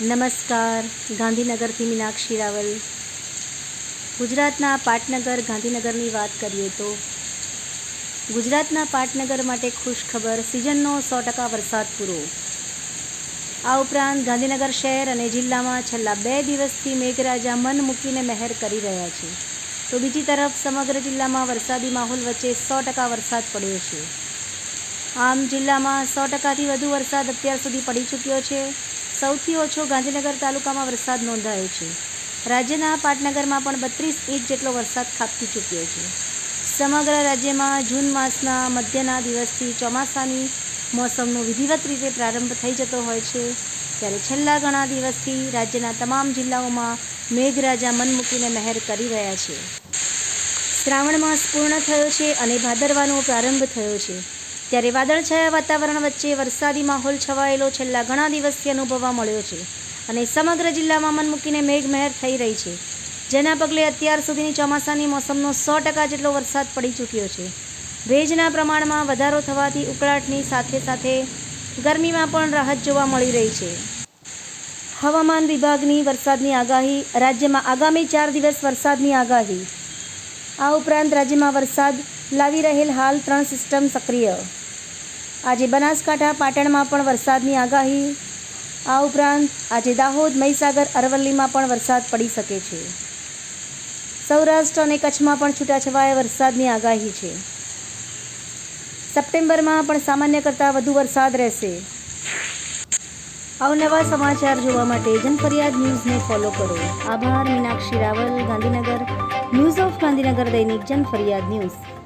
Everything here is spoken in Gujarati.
નમસ્કાર, ગાંધીનગરથી મીનાક્ષી રાવલ. ગુજરાતના પાટનગર, ગાંધીનગરની વાત કરીએ તો ગુજરાતના પાટનગર માટે ખુશ ખબર, સિઝનનો સો ટકા વરસાદ પૂરો. આ ઉપરાંત ગાંધીનગર શહેર અને જિલ્લામાં છેલ્લા બે દિવસથી મેઘરાજા મન મૂકીને મહેર કરી રહ્યા છે. તો બીજી તરફ સમગ્ર જિલ્લામાં વરસાદી માહોલ વચ્ચે સો ટકા વરસાદ પડ્યો છે. આમ જિલ્લામાં સો ટકાથી વધુ વરસાદ અત્યાર સુધી પડી ચૂક્યો છે. સૌથી ઓછો ગાંધીનગર તાલુકામાં વરસાદ નોંધાયો છે. રાજ્યના પાટનગરમાં પણ બત્રીસ ઇંચ જેટલો વરસાદ ખાબકી ચૂક્યો છે. સમગ્ર રાજ્યમાં જૂન માસના મધ્યના દિવસથી ચોમાસાની મોસમનો વિધિવત રીતે પ્રારંભ થઈ જતો હોય છે. ત્યારે છેલ્લા ઘણા દિવસથી રાજ્યના તમામ જિલ્લાઓમાં મેઘરાજા મન મૂકીને મહેર કરી રહ્યા છે. શ્રાવણ માસ પૂર્ણ થયો છે અને ભાદરવાનો પ્રારંભ થયો છે. ત્યારે વાદળછાયા વાતાવરણ વચ્ચે વરસાદી માહોલ છવાયેલો છેલ્લા ઘણા દિવસથી અનુભવવા મળ્યો છે અને સમગ્ર જિલ્લામાં મન મૂકીને મેઘમહેર થઈ રહી છે. જેના પગલે અત્યાર સુધીની ચોમાસાની મોસમનો સો ટકા જેટલો વરસાદ પડી ચૂક્યો છે. ભેજના પ્રમાણમાં વધારો થવાથી ઉકળાટની સાથે સાથે ગરમીમાં પણ રાહત જોવા મળી રહી છે. હવામાન વિભાગની વરસાદની આગાહી, રાજ્યમાં આગામી ચાર દિવસ વરસાદની આગાહી. આ ઉપરાંત રાજ્યમાં વરસાદ લાવી રહેલ હાલ ત્રણ સિસ્ટમ સક્રિય. આજે બનાસકાંઠા, પાટણમાં પણ વરસાદની આગાહી. આ ઉપરાંત આજે દાહોદ, મહીસાગર, અરવલ્લીમાં પણ વરસાદ પડી શકે છે. સૌરાષ્ટ્ર અને કચ્છમાં પણ છૂટાછવાયા વરસાદની આગાહી છે. સપ્ટેમ્બરમાં પણ સામાન્ય કરતાં વધુ વરસાદ રહેશે. અવનવા સમાચાર જોવા માટે જનફરિયાદ ન્યૂઝને ફોલો કરો. આભાર, મીનાક્ષી રાવલ, ગાંધીનગર. ન્યૂઝ ઓફ ગાંધીનગર દૈનિક જનફરિયાદ ન્યૂઝ.